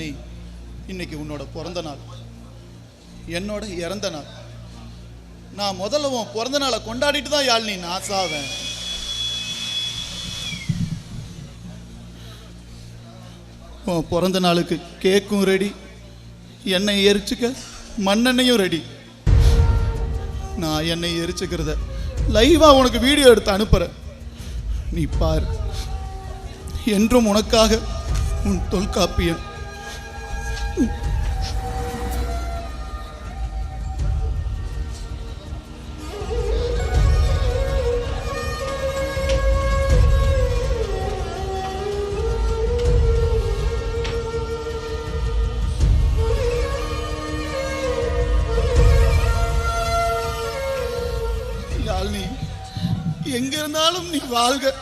நீ இன்னைக்கு உன்னோட பிறந்த நாள். என்னோட இறந்த நாள். நான் முதல்ல உன் பிறந்த நாளை கொண்டாடிட்டு தான் யாழ்னி நான் சாவேன் உன் பிறந்த நாளுக்கு கேக்கும் ரெடி. எண்ணெய் எரிச்சுக்க மண்ணெண்ணையும் ரெடி. நான் எண்ணெய் எரிச்சுக்கிறத லைவா உனக்கு வீடியோ எடுத்து அனுப்புறேன். நீ பார். என்றும் உனக்காக உன் தொல்காப்பியன் எங்க இருந்தாலும் நீ வாழ்க.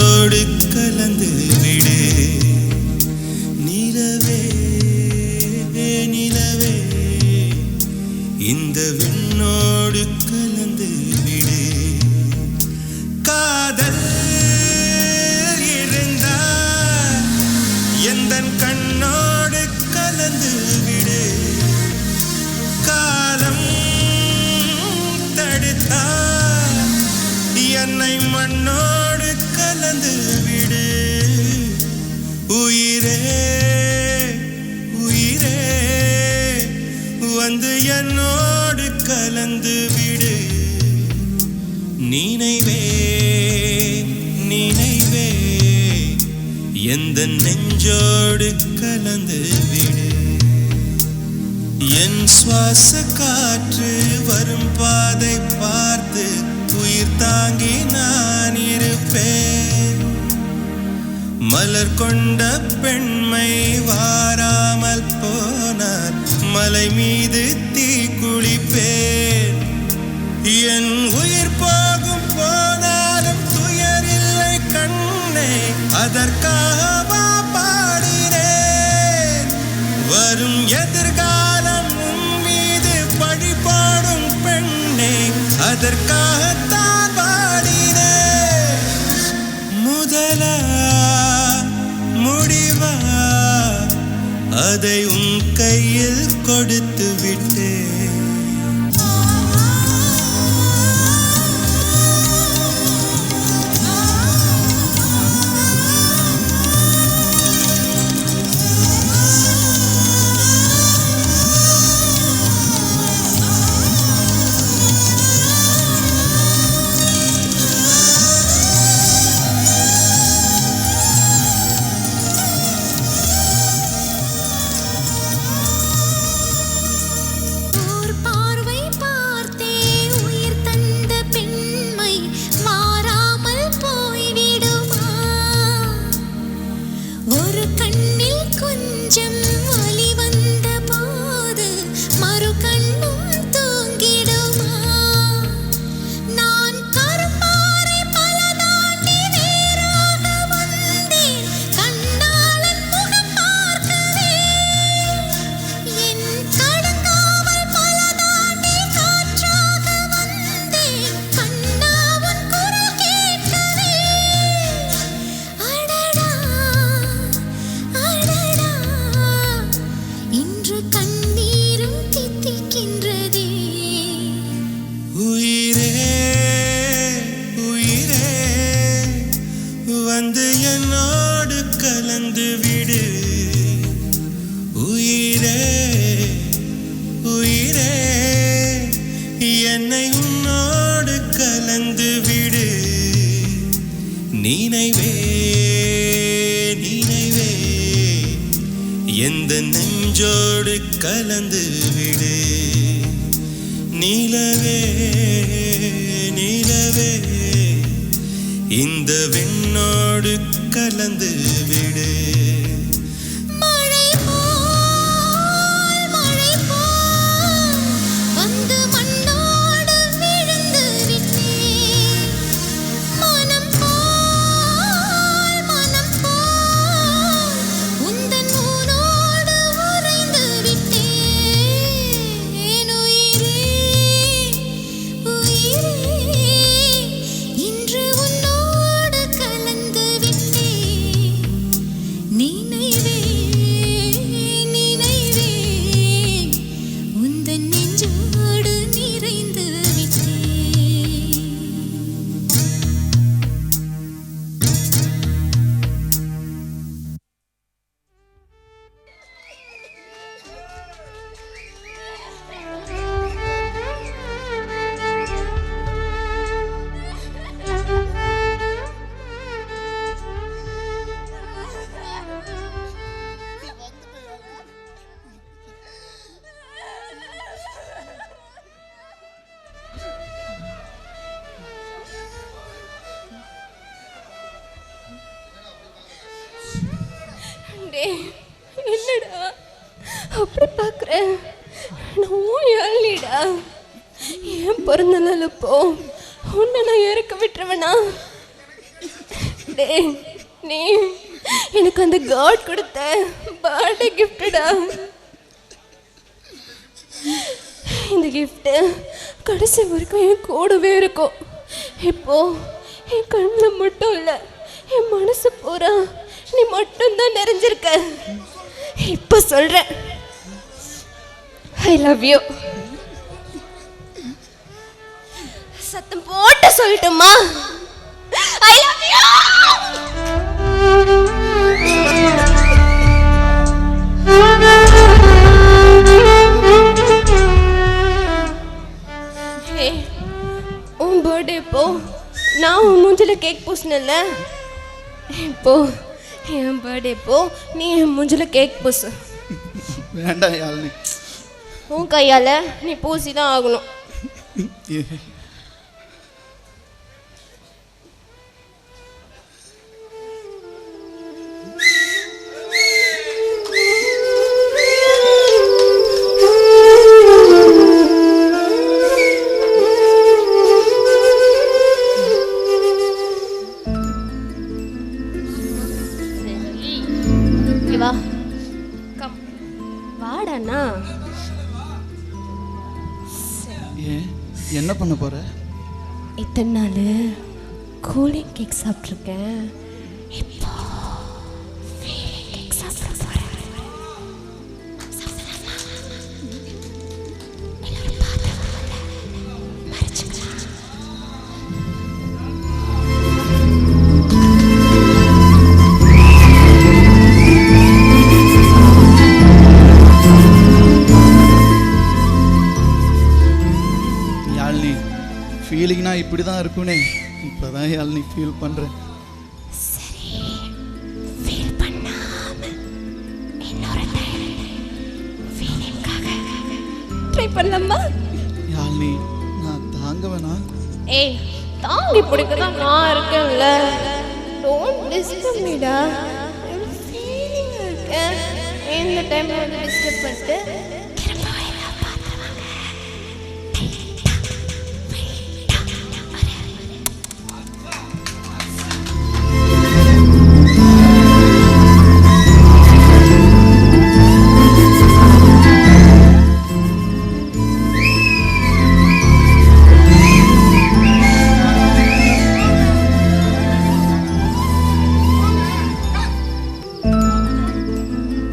நீரோடு கலந்து விடு. நிலவே நிலவே. இந்த விண்ணோடு கலந்து என்னை மண்ணோடு கலந்து விடு. உயிரே உயிரே வந்து என்னோடு கலந்து விடு. நினைவே நினைவே எந்த நெஞ்சோடு கலந்து விடு. என் சுவாச காற்று வரும் பாதை பார்த்து உயிர் தாங்கி நான் இருப்பேன். மலர் கொண்ட பெண்மை வாராமல் போனார். மலை மீது தீ அதற்காகத்தான் பாடினேன் முதலா முடிவா அதை உன் கையில் கொடுத்து விட்டேன் வந்து என் நாடு கலந்து விடு. உயிரே உயிரே என்னை உன்னோடு கலந்து விடு. நினைவே நினைவே எந்த நெஞ்சோடு கலந்து விடு. நிலவே நிலவே. இந்த விண்ணோடு கலந்து விடு. அப்போ உன்னை நான் இறக்க விட்டுருவேனா? டே நீ எனக்கு அந்த காட் கொடுத்த பர்த்டே கிஃப்டடா இந்த கிஃப்ட்டு கடைசி வரைக்கும் என் கூடவே இருக்கும். இப்போ என் கண்ணில் மட்டும் இல்லை என் மனசு பூரா நீ மட்டும்தான் நிறைஞ்சிருக்க. இப்போ சொல்கிறேன் ஐ லவ் யூ சத்தம் போட்டு சொல்லட்டுமா? ஐ லவ் யூ உன் பர்த்டே இப்போ நான் உன் மூஞ்சில கேக் பூசினல இப்போ என் பர்த்டே இப்போ நீ என் மூஞ்சில கேக் பூசு. வேண்டாம் யாழ்னி. உன் கையால் நீ பூசி தான் ஆகணும் ஏன்? என்ன பண்ண போற? இத்தனை நாள் கூலிங் கேக் சாப்பிட்ருக்கேன் ஃபீலிங்னா இப்படி தான் இருக்கும்னே. இப்போதான் யாழ்னி ஃபீல் பண்ணுறேன் ட்ரை பண்ணலாமா? யாழ்னி நான் தாங்க வேணாம் ஏய் தாங்கி. பிடிக்க தான் நான் இருக்கேன்ல. டோன்ட் டிஸ்டர்ப் மீடா ஃபீலிங் இருக்கேன் இந்த டைம்ல வந்து டிஸ்டர்ப் பண்ணிட்டு